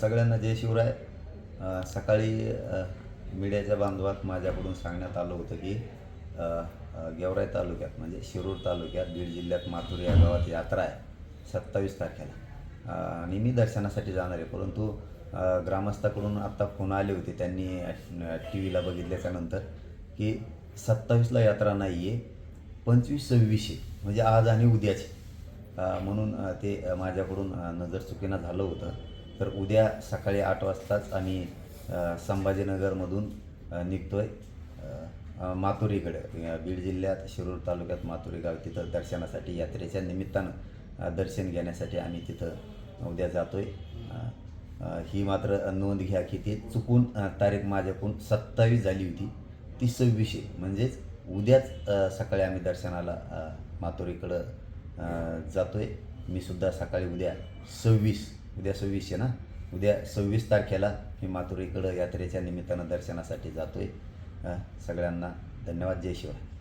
सगळ्यांना जय शिवराय. सकाळी मीडियाच्या बांधवात माझ्याकडून सांगण्यात आलं होतं की गेवराय गेवराई तालुक्यात म्हणजे शिरूर तालुक्यात बीड जिल्ह्यात माथुर या गावात यात्रा आहे सत्तावीस तारखेला. आणि मी दर्शनासाठी जाणार आहे परंतु ग्रामस्थाकडून आत्ता फोन आले होते त्यांनी टी व्हीला बघितल्याच्या नंतर की सत्तावीसला यात्रा नाही आहे पंचवीस सव्वीसशे म्हणजे आज आणि उद्याचे. म्हणून ते माझ्याकडून नजर चुकीनं झालं होतं. तर उद्या सकाळी आठ वाजताच आम्ही संभाजीनगरमधून निघतो आहे अ, माथुरीकडे. बीड जिल्ह्यात शिरूर तालुक्यात माथुरी गाव तिथं दर्शनासाठी यात्रेच्या निमित्तानं दर्शन घेण्यासाठी आम्ही तिथं उद्या जातो आहे ही मात्र नोंद घ्या की ती चुकून तारीख माझ्याकडून सत्तावीस झाली होती. ती सव्वीसशे. म्हणजेच उद्याच सकाळी आम्ही दर्शनाला माथुरीकडं जातो आहे मी सुद्धा सकाळी उद्या सव्वीस उद्या सव्वीसशे ना? उद्या सव्वीस तारखेला मी माथुरीकडं यात्रेच्या निमित्तानं दर्शनासाठी जातो आहे सगळ्यांना धन्यवाद. जय शिवाय.